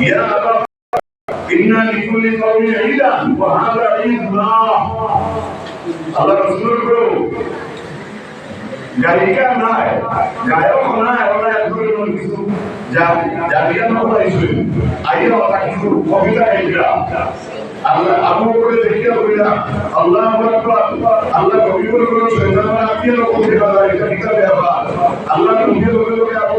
يا أبا إن لكل قوم عيدا وهذا عيدنا الله رسول গায়িকা নাই গায়ক নাই ওরা একজন কিছু জানিয়া না পাইছে আইয়া ওরা কিছু কবিতা গাইলা আল্লাহ আবু করে দেখিয়া বলিলা আল্লাহ আকবার আল্লাহ কবি বলে বলে শয়তান আকিয়া লোক কবিতা গায় এটা কিতাবে আবার আল্লাহ নবী বলে বলে আবু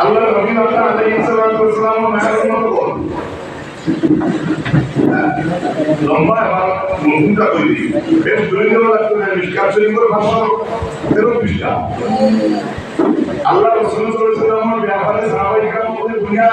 আল্লাহ নবী আল্লাহ আলাইহিস সালাতু ওয়াস সালাম মেহরবান মতো লম্বা আমার মুখটা তৈরি বেশ দৈন্য লাগতো না মিসকাত শরীফের ভাষা তেরো পৃষ্ঠা। আল্লাহ রসুল সাল্লাল্লাহু ব্যাপারে সাহাবায়ে কেরাম মধ্যে দুনিয়া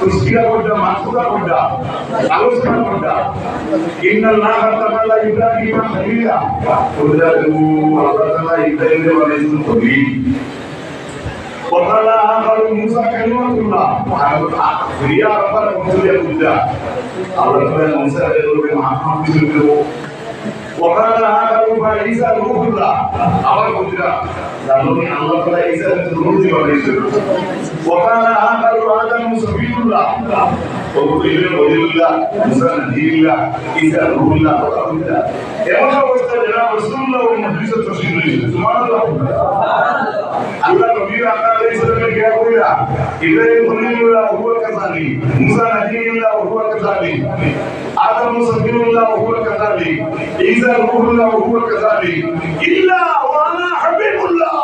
তসবিয়া করতে মাসুদা করতে আলোচনা করতে ইন্নাল্লাহ তাআলা ইব্রাহিম খলিলা ওদালু আল্লাহ তাআলা ইব্রাহিম আলাইহিস সালাম وقال آخر موسى كلمة الله. محمد عقل يا ربنا اغفر لي الله ربنا موسى يدعو بمحمد بالله وقال آخر فعيسى روح الله. أول قدرة لأنني الله فعيسى الروح وليس وقال آخر آدم سبيل الله. وقلت إليه ولي الله. موسى نبي الله. عيسى روح الله. وقال الله يا مخوف رسول الله ومجلس التشريع سبحان الله. الله. كبير. أقال নবী আল্লাহ আলাইহিস সালামের জ্ঞান কইরা ইব্রাহিম খলিলুল্লাহ হুয়া কাযালি মুসা নবিয়ুল্লাহ হুয়া কাযালি আদম সাবিয়ুল্লাহ হুয়া কাযালি ঈসা রূহুল্লাহ হুয়া কাযালি ইল্লা ওয়া আনা হাবিবুল্লাহ।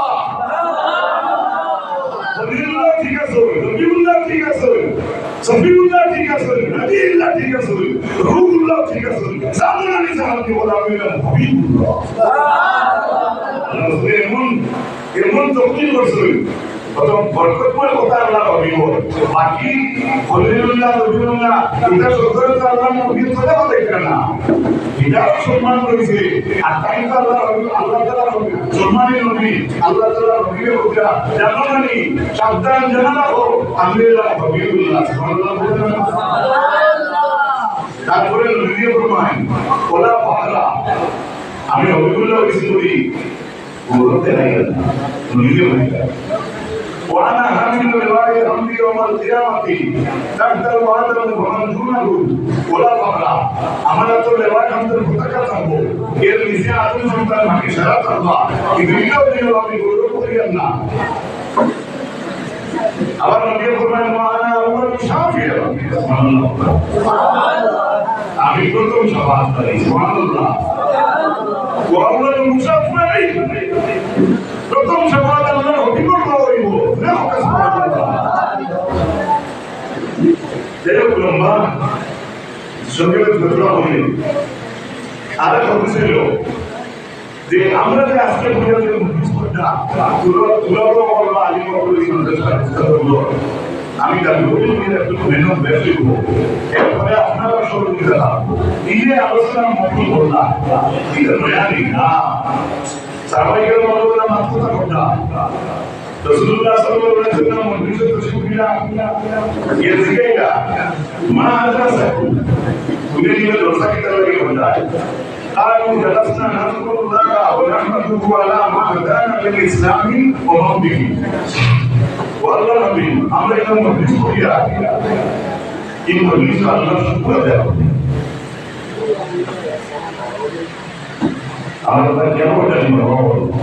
খলিলুল্লাহ ঠিক আছে নবিয়ুল্লাহ ঠিক আছে সফিউল্লাহ ঠিক আছে নবিয়ুল্লাহ ঠিক আছে, রূহুল্লাহ ঠিক আছে জামানি জামানি বলা হইল হাবিবুল্লাহ। এমন এমন তকলিফ করছে। প্রথম বরকতময় কথা আল্লাহ অভিব বাকি খলিলুল্লাহ নবীউল্লাহ এটা সদরত আল্লাহ নবীর কথা কথা এটা না। এটাও সম্মান করেছে। আর তাই তো আল্লাহ আল্লাহ তাআলা সম্মানী নবী, আল্লাহ তাআলা নবীকে বলরা জানো নানি সাবধান জানা রাখো নবীউল্লাহ সুবহানাল্লাহ তারপরে নবী প্রমাণ আমি বলি। وانا حامل روايه حمدي يوم القيامه تحت الوادر ومن دونه ولا فقرا আমানত রেওয়ায় আমাদের পতাকা থাকবো এর নিচে আদম সন্তান মাকে সারা থাকবা কিন্তু এটাও দিল আমি গৌরব করিয়ান না আবার নবী ফরমায় মানা আউয়াল শাফিয়া আমি প্রথম সভাত করি সুবহানাল্লাহ ওয়া আউয়াল মুসাফফির প্রথম সভাত লম্বা সঙ্গে ঘটনা হইল আর কথা ছিল যে আমরা যে আজকে বুঝাতে আমি দাবি করি একটু মেহনত বেশি হব। এরপরে আপনারা সহযোগিতা এই যে আলোচনা মতো বললাম না। সামাজিক মনোবলা মাত্রা ঘটা রসুল্লাহ সাল্লাল্লাহু আলাইহি ওয়াসাল্লাম মজলিসে তশরিফিরা ইয়াজিকাইলা মা হাযা সাকু উনি নিয়ে দোসা কি তরফ ঘটা قالوا جلسنا نذكر الله ونحمده على ما هدانا للاسلام ومن به والله نبي আমরা এখানে মজলিস করিয়া এই মজলিস আল্লাহ শুকর দেয় আমরা কেমন জানি আল্লাহ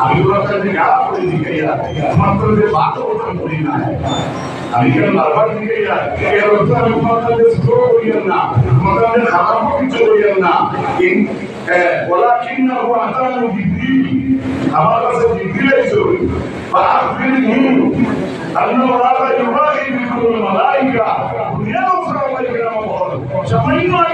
আমি তোমার কাছে গা করে দিকাইয়া মাত্র যে বাদ কথা করি না আমি কেন বারবার দিকাইয়া এর অর্থ আমি তোমার কাছে স্লো করিয়েন না তোমার কাছে খারাপও কিছু করিয়েন না ولكنه أتاني جبريل আমার কাছে জিজ্ঞেস আইছো فأخبرني أن الله يباهي بكم الملائكة يغفر لكم সামান্য আগে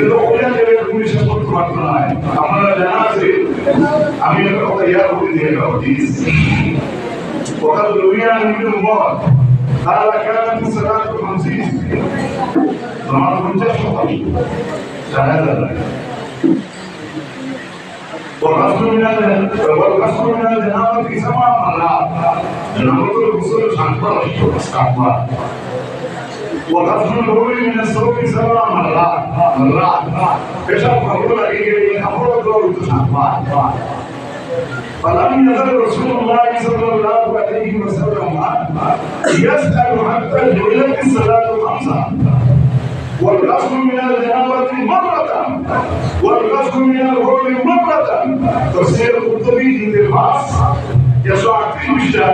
এটা তো ওইটা দেবে তুমি শেষ করতে পারতো না আপনারা জানা আছে আমি একটা কথা ইয়ার করে দিয়ে গেলাম وقد روي عن ابن عمر قال كانت الصلاة خمسين فما كنت أشهر شهادة والغسل من والغسل من الجنابة سبع مرات جنابة الغسل شنطة استقبال وغسل البول من الثوب سبع مرات مرات كشف يخبر الدور تشنطة فلم يزل رسول الله صلى الله عليه وسلم يسأل حتى جعلت الصلاة خمسة والغسل من الجنابة مرة. والغسل من الغول مرة. تفسير القرطبي Ja, so a finisha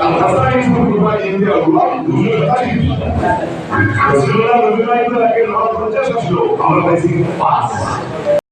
alhasain kuma in da ruwa duzu da tsari da Das da da da da da da da da da da da da da